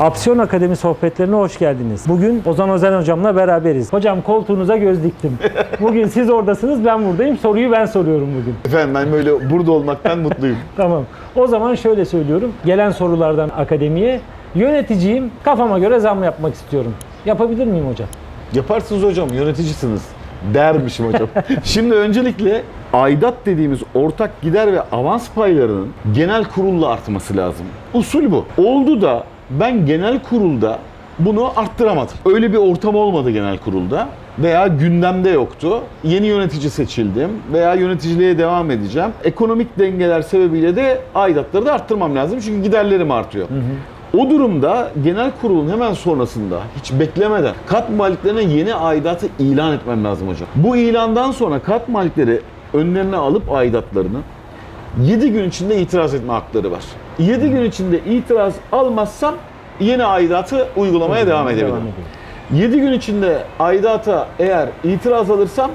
Aksiyon Akademi sohbetlerine hoş geldiniz. Bugün Ozan Özen hocamla beraberiz. Hocam koltuğunuza göz diktim. Bugün siz oradasınız, ben buradayım. Soruyu ben soruyorum bugün. Efendim ben böyle burada olmaktan mutluyum. Tamam. O zaman şöyle söylüyorum. Gelen sorulardan akademiye yöneticiyim. Kafama göre zam yapmak istiyorum. Yapabilir miyim hocam? Yaparsınız hocam, yöneticisiniz. Dermişim hocam. Şimdi öncelikle aidat dediğimiz ortak gider ve avans paylarının genel kurulla artması lazım. Usul bu. Oldu da ben genel kurulda bunu arttıramadım. Öyle bir ortam olmadı genel kurulda veya gündemde yoktu. Yeni yönetici seçildim veya yöneticiliğe devam edeceğim. Ekonomik dengeler sebebiyle de aidatları da arttırmam lazım çünkü giderlerim artıyor. O durumda genel kurulun hemen sonrasında hiç beklemeden kat maliklerine yeni aidatı ilan etmem lazım hocam. Bu ilandan sonra kat malikleri önlerine alıp aidatlarını 7 gün içinde itiraz etme hakları var. 7 gün içinde itiraz almazsam yeni aidatı uygulamaya devam edebilirim. ediyor. 7 gün içinde aidata eğer itiraz alırsam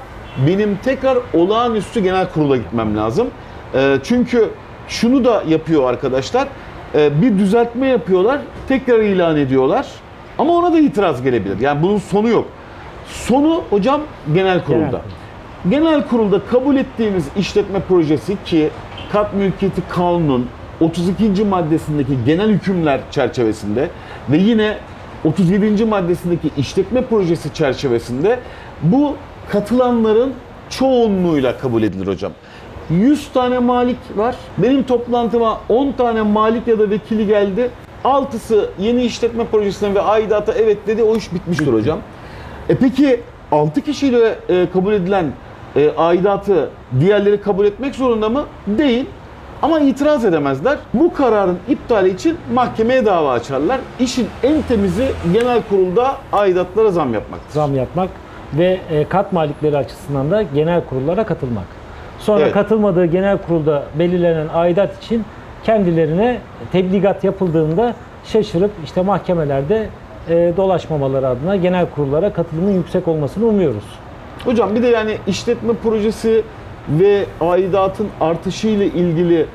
benim tekrar olağanüstü genel kurula gitmem lazım. Ee, çünkü şunu da yapıyor arkadaşlar. Ee, bir düzeltme yapıyorlar, tekrar ilan ediyorlar. Ama ona da itiraz gelebilir. Yani bunun sonu yok. Sonu hocam genel kurulda. kurul. Genel kurulda kabul ettiğimiz işletme projesi ki kat mülkiyeti kanunun 32. maddesindeki genel hükümler çerçevesinde ve yine 37. maddesindeki işletme projesi çerçevesinde bu katılanların çoğunluğuyla kabul edilir hocam. 100 tane malik var. Benim toplantıma 10 tane malik ya da vekili geldi. Altısı yeni işletme projesine ve aidata evet dedi. O iş bitmiştir hocam. E peki 6 kişiyle e, kabul edilen e, aidatı diğerleri kabul etmek zorunda mı? Değil. Ama itiraz edemezler. Bu kararın iptali için mahkemeye dava açarlar. İşin en temizi genel kurulda aidatlara zam yapmaktır. Zam yapmak ve e, kat malikleri açısından da genel kurullara katılmak. Sonra Evet. katılmadığı genel kurulda belirlenen aidat için kendilerine tebligat yapıldığında şaşırıp işte mahkemelerde e, dolaşmamaları adına genel kurullara katılımın yüksek olmasını umuyoruz. Hocam bir de yani işletme projesi ve aidatın artışı ile ilgili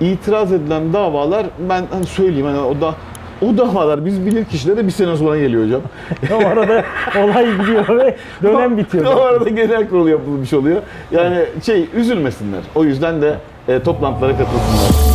itiraz edilen davalar ben hani söyleyeyim hani o da o davalar biz bilir kişilere bir sene sonra geliyor hocam. O arada olay gidiyor ve dönem bitiyor. o arada genel kurul yapılmış oluyor. Yani şey üzülmesinler. O yüzden de e, toplantılara katılsınlar.